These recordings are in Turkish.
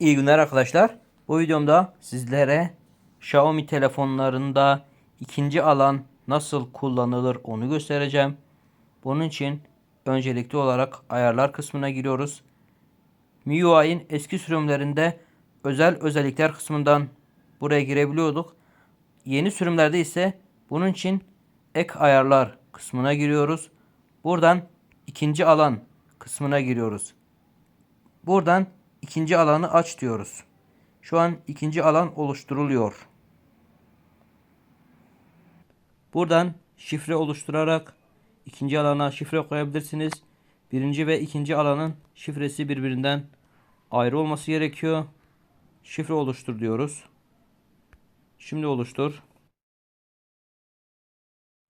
İyi günler arkadaşlar. Bu videomda sizlere Xiaomi telefonlarında ikinci alan nasıl kullanılır onu göstereceğim. Bunun için öncelikli olarak ayarlar kısmına giriyoruz. MIUI'nin eski sürümlerinde özel özellikler kısmından buraya girebiliyorduk. Yeni sürümlerde ise bunun için ek ayarlar kısmına giriyoruz. Buradan ikinci alan kısmına giriyoruz. Buradan ikinci alanı aç diyoruz. Şu an ikinci alan oluşturuluyor. Buradan şifre oluşturarak ikinci alana şifre koyabilirsiniz. Birinci ve ikinci alanın şifresi birbirinden ayrı olması gerekiyor. Şifre oluştur diyoruz. Şimdi oluştur.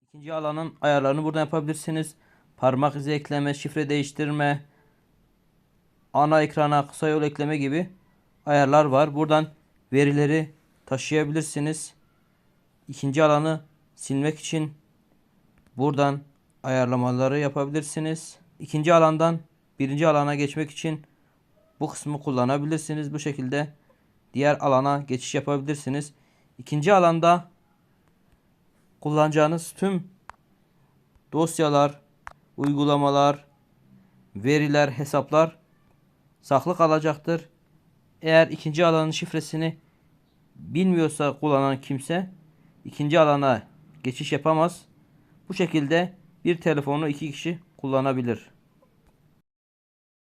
İkinci alanın ayarlarını buradan yapabilirsiniz. Parmak izi ekleme, şifre değiştirme, ana ekrana kısa yol ekleme gibi ayarlar var. Buradan verileri taşıyabilirsiniz. İkinci alanı silmek için buradan ayarlamaları yapabilirsiniz. İkinci alandan birinci alana geçmek için bu kısmı kullanabilirsiniz. Bu şekilde diğer alana geçiş yapabilirsiniz. İkinci alanda kullanacağınız tüm dosyalar, uygulamalar, veriler, hesaplar saklı kalacaktır. Eğer ikinci alanın şifresini bilmiyorsa kullanan kimse ikinci alana geçiş yapamaz. Bu şekilde bir telefonu iki kişi kullanabilir.